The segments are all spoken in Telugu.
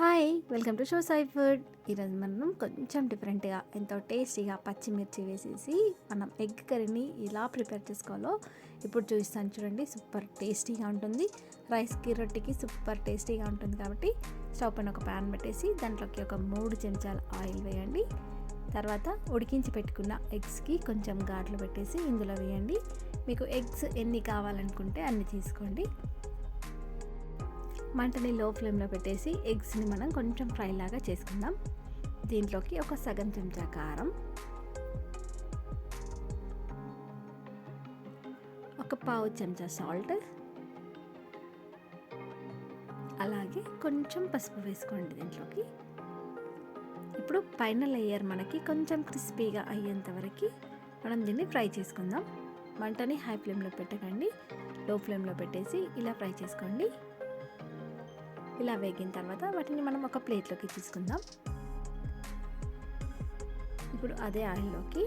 Hi welcome to show Sai food. ఈరోజు మనం కొంచెం డిఫరెంట్గా ఎంతో టేస్టీగా పచ్చిమిర్చి వేసేసి మనం ఎగ్ కర్రీని ఎలా ప్రిపేర్ చేసుకోవాలో ఇప్పుడు చూపిస్తాను చూడండి. సూపర్ టేస్టీగా ఉంటుంది. రైస్కి రొట్టెకి సూపర్ టేస్టీగా ఉంటుంది కాబట్టి స్టవ్ పైన ఒక ప్యాన్ పెట్టేసి దాంట్లోకి ఒక మూడు చెంచాల ఆయిల్ వేయండి. తర్వాత ఉడికించి పెట్టుకున్న ఎగ్స్కి కొంచెం ఘాట్లు పెట్టేసి ఇందులో వేయండి. మీకు ఎగ్స్ ఎన్ని కావాలనుకుంటే అన్ని తీసుకోండి. మంటని లో ఫ్లేమ్లో పెట్టేసి ఎగ్స్ని మనం కొంచెం ఫ్రై లాగా చేసుకుందాం. దీంట్లోకి ఒక సగం చెంచా కారం ఒక పావు చెంచా సాల్ట్ అలాగే కొంచెం పసుపు వేసుకోండి దీంట్లోకి. ఇప్పుడు పైన లేయర్ మనకి కొంచెం క్రిస్పీగా అయ్యేంత వరకు మనం దీన్ని ఫ్రై చేసుకుందాం. మంటని హై ఫ్లేమ్లో పెట్టకండి లో ఫ్లేమ్లో పెట్టేసి ఇలా ఫ్రై చేసుకోండి. ఇలా వేగిన తర్వాత వాటిని మనం ఒక ప్లేట్లోకి తీసుకుందాం. ఇప్పుడు అదే ఆయిల్లోకి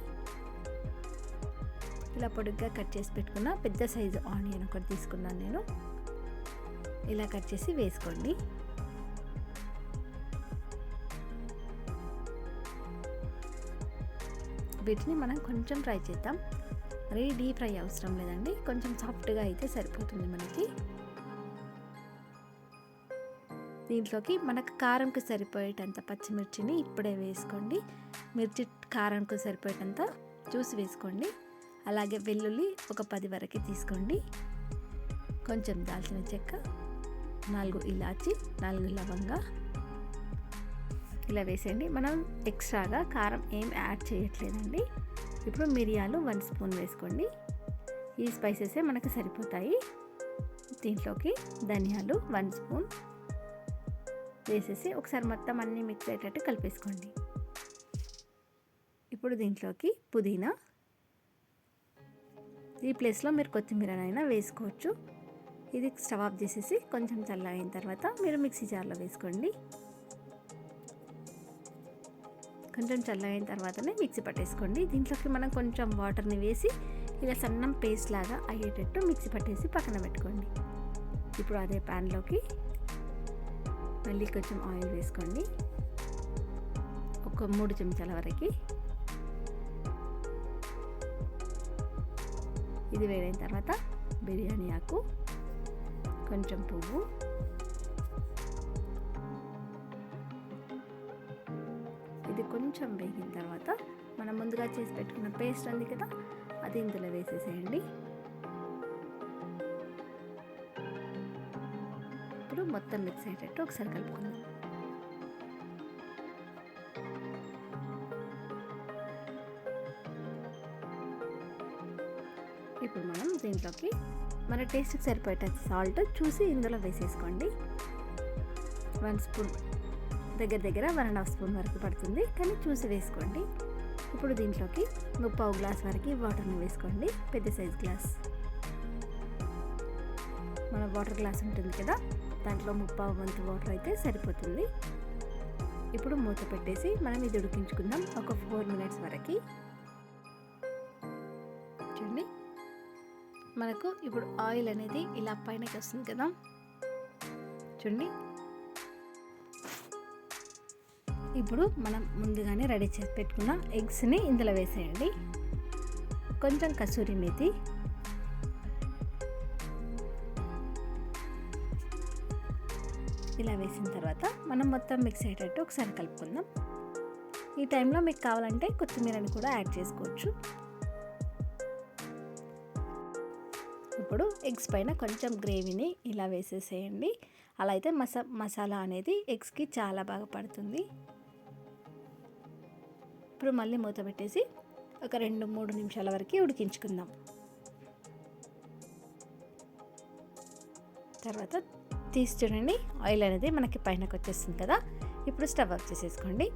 ఇలా పొడుగ్గా కట్ చేసి పెట్టుకున్న పెద్ద సైజు ఆనియన్ ఒకటి తీసుకున్నాను నేను. ఇలా కట్ చేసి వేసుకోండి. వీటిని మనం కొంచెం ఫ్రై చేద్దాం. మరీ డీప్ ఫ్రై అవసరం లేదండి. కొంచెం సాఫ్ట్గా అయితే సరిపోతుంది మనకి. దీంట్లోకి మనకు కారంకి సరిపోయేటంత పచ్చిమిర్చిని ఇప్పుడే వేసుకోండి. మిర్చి కారంకు సరిపోయేటంత చూసి వేసుకోండి. అలాగే వెల్లుల్లి ఒక పది వరకు తీసుకోండి. కొంచెం దాల్చిన చెక్క నాలుగు ఇలాచి నాలుగు లవంగా ఇలా వేసేయండి. మనం ఎక్స్ట్రాగా కారం ఏం యాడ్ చేయట్లేదండి. ఇప్పుడు మిరియాలు వన్ స్పూన్ వేసుకోండి. ఈ స్పైసెసే మనకు సరిపోతాయి. దీంట్లోకి ధనియాలు వన్ స్పూన్ వేసేసి ఒకసారి మొత్తం అన్నీ మిక్స్ అయ్యేటట్టు కలిపేసుకోండి. ఇప్పుడు దీంట్లోకి పుదీనా. ఈ ప్లేస్లో మీరు కొత్తిమీరనైనా వేసుకోవచ్చు. ఇది స్టవ్ ఆఫ్ చేసేసి కొంచెం చల్లగైన తర్వాత మీరు మిక్సీ జార్లో వేసుకోండి. కొంచెం చల్లగైన తర్వాతనే మిక్సీ పట్టేసుకోండి. దీంట్లోకి మనం కొంచెం వాటర్ని వేసి ఇలా సన్నం పేస్ట్ లాగా అయ్యేటట్టు మిక్సీ పట్టేసి పక్కన పెట్టుకోండి. ఇప్పుడు అదే ప్యాన్లోకి మళ్ళీ కొంచెం ఆయిల్ వేసుకోండి. ఒక మూడు చెంచాల వరకు. ఇది వేడైన తర్వాత బిర్యానీ ఆకు కొంచెం పువ్వు. ఇది కొంచెం వేగిన తర్వాత మనం ముందుగా చేసి పెట్టుకున్న పేస్ట్ ఉంది కదా అది ఇందులో వేసేసేయండి. ఇప్పుడు మొత్తం మిక్స్ అయ్యేటట్టు ఒకసారి కలుపుకుందాం. ఇప్పుడు మనం దీంట్లోకి మన టేస్ట్కి సరిపోయేట సాల్ట్ చూసి ఇందులో వేసేసుకోండి. వన్ స్పూన్ దగ్గర దగ్గర వన్ అండ్ హాఫ్ స్పూన్ వరకు పడుతుంది. కానీ చూసి వేసుకోండి. ఇప్పుడు దీంట్లోకి ముప్పావు గ్లాస్ వరకు వాటర్ని వేసుకోండి. పెద్ద సైజ్ గ్లాస్ మన వాటర్ గ్లాస్ ఉంటుంది కదా? దాంట్లో ముప్పావు వంతు వాటర్ అయితే సరిపోతుంది. ఇప్పుడు మూత పెట్టేసి మనం ఇది ఉడికించుకుందాం. ఒక ఫోర్ మినిట్స్ వరకు. చూడండి. మనకు ఇప్పుడు ఆయిల్ అనేది ఇలా పైనకి వస్తుంది కదా. చూడండి. ఇప్పుడు మనం ముందుగానే రెడీ చేసి పెట్టుకున్న ఎగ్స్ని ఇందులో వేసేయండి. కొంచెం కసూరి మేతి ఇలా వేసిన తర్వాత మనం మొత్తం మిక్స్ అయ్యేటట్టు ఒకసారి కలుపుకుందాం. ఈ టైంలో మీకు కావాలంటే కొత్తిమీరని కూడా యాడ్ చేసుకోవచ్చు. ఇప్పుడు ఎగ్స్ పైన కొంచెం గ్రేవీని ఇలా వేసేసేయండి. అలా అయితే మసా మసాలా అనేది ఎగ్స్కి చాలా బాగా పడుతుంది. ఇప్పుడు మళ్ళీ మూత పెట్టేసి ఒక రెండు మూడు నిమిషాల వరకు ఉడికించుకుందాం. తర్వాత తీసి చూడండి. ఆయిల్ అనేది మనకి పైనకు వచ్చేస్తుంది కదా. ఇప్పుడు స్టవ్ ఆఫ్ చేసేసుకోండి.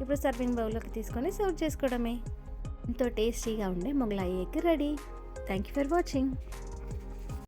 ఇప్పుడు సర్వింగ్ బౌల్లోకి తీసుకొని సర్వ్ చేసుకోవడమే. ఎంతో టేస్టీగా ఉండే Mughlai egg ready. Thank you for watching